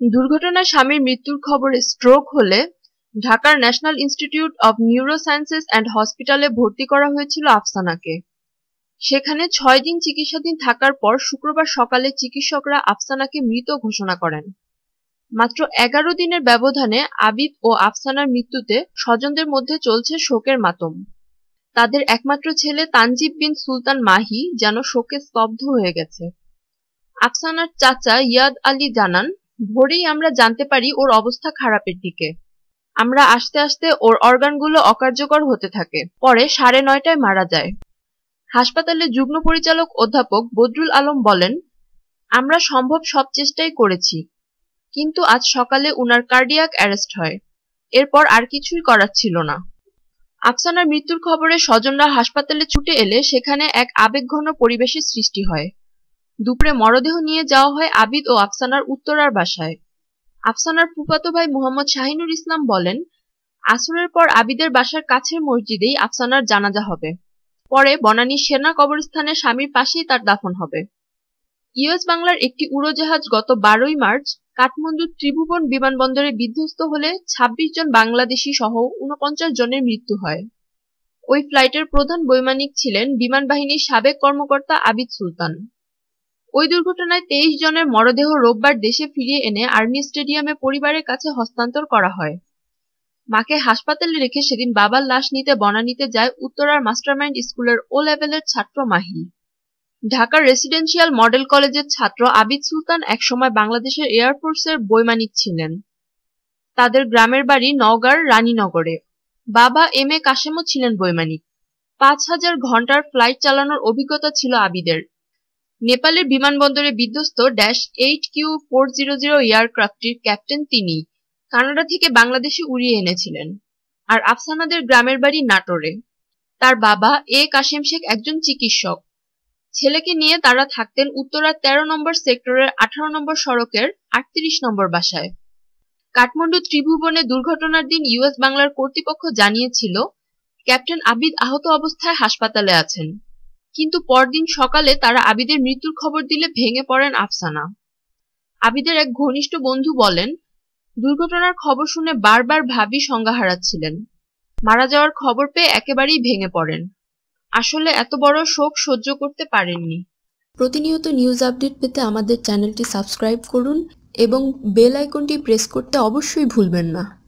দুর্ঘটনায় স্বামীর মৃত্যুর খবরে স্ট্রোক হলে ঢাকার National Institute of Neurosciences and হসপিটালে ভর্তি করা হয়েছিল আফসানাকে। সেখানে ছয় দিন চিকিৎসাধীন থাকার পর শুক্রবার সকালে চিকিৎসকরা আফসানাকে মৃত ঘোষণা করেন। মাত্র এগারো দিনের ব্যবধানে আবিদ ও আফসানার মৃত্যুতে স্বজনদের মধ্যে চলছে শোকের মাতম। তাদের একমাত্র ছেলে তানজিব বিন সুলতান মাহি যেন শোকে স্তব্ধ হয়ে গেছে। আফসানার চাচা ইয়াদ আলী জানান ভোরেই আমরা জানতে পারি ওর অবস্থা খারাপের দিকে। আমরা আস্তে আস্তে ওর অর্গানগুলো অকার্যকর হতে থাকে। পরে সাড়ে নয়টায় মারা যায়। হাসপাতালে যুগ্ম পরিচালক অধ্যাপক বদরুল আলম বলেন, আমরা সম্ভব সব চেষ্টাই করেছি, কিন্তু আজ সকালে উনার কার্ডিয়াক অ্যারেস্ট হয়। এরপর আর কিছুই করার ছিল না। আফসানার মৃত্যুর খবরে স্বজনরা হাসপাতালে ছুটে এলে সেখানে এক আবেগঘন পরিবেশের সৃষ্টি হয়। দুপুরে মরদেহ নিয়ে যাওয়া হয় আবিদ ও আফসানার উত্তরার বাসায়। আফসানার ফুফাতো ভাই মোহাম্মদ শাহিনুর ইসলাম বলেন, আসরের পর আবিদের বাসার কাছের মসজিদেই আফসানার জানাজা হবে। পরে বনানী সেনা কবরস্থানে স্বামীর পাশেই তার দাফন হবে। ইউএস বাংলার একটি উড়োজাহাজ গত বারোই মার্চ কাঠমান্ডু ত্রিভুবন বিমানবন্দরে বিধ্বস্ত হলে ২৬ জন বাংলাদেশি সহ উনপঞ্চাশ জনের মৃত্যু হয়। ওই ফ্লাইটের প্রধান বৈমানিক ছিলেন বিমান বাহিনীর সাবেক কর্মকর্তা আবিদ সুলতান। ওই দুর্ঘটনায় তেইশ জনের মরদেহ রোববার দেশে ফিরিয়ে এনে আর্মি স্টেডিয়ামে পরিবারের কাছে হস্তান্তর করা হয়। মাকে হাসপাতালে রেখে সেদিন বাবার লাশ নিতে বনানীতে যায় উত্তরার মাস্টারমাইন্ড স্কুলের ও লেভেলের ছাত্র মাহি। ঢাকার রেসিডেন্সিয়াল মডেল কলেজের ছাত্র আবিদ সুলতান একসময় বাংলাদেশের এয়ারফোর্সের বৈমানিক ছিলেন। তাদের গ্রামের বাড়ি নওগাঁর রানীনগরে। বাবা এম এ কাশেমও ছিলেন বৈমানিক। পাঁচ হাজার ঘণ্টার ফ্লাইট চালানোর অভিজ্ঞতা ছিল আবিদের। নেপালের বিমানবন্দরে বিধ্বস্ত Dash eight Q four zero zero এয়ারক্রাফটটির captain তিনি। কানাডা থেকে বাংলাদেশে উড়িয়ে এনেছিলেন। আর আফসানাদের গ্রামের বাড়ি নাটোরে। তার বাবা এ কাশেম শেখ একজন চিকিৎসক। ছেলেকে নিয়ে তারা থাকতেন উত্তরার ১৩ নম্বর সেক্টরের আঠারো নম্বর সড়কের আটত্রিশ নম্বর বাসায়। কাঠমান্ডু ত্রিভুবনে দুর্ঘটনার দিন ইউএস বাংলার কর্তৃপক্ষ জানিয়েছিল, ক্যাপ্টেন আবিদ আহত অবস্থায় হাসপাতালে আছেন। কিন্তু পরদিন সকালে তারা আবিদের মৃত্যুর খবর দিলে ভেঙে পড়েন আফসানা। আবিদের এক ঘনিষ্ঠ বন্ধু বলেন, দুর্ঘটনার খবর শুনে বারবার ভাবি সংজ্ঞা হারাচ্ছিলেন। মারা যাওয়ার খবর পেয়ে একেবারেই ভেঙে পড়েন। আসলে এত বড় শোক সহ্য করতে পারেননি। প্রতিনিয়ত নিউজ আপডেট পেতে আমাদের চ্যানেলটি সাবস্ক্রাইব করুন এবং বেল আইকনটি প্রেস করতে অবশ্যই ভুলবেন না।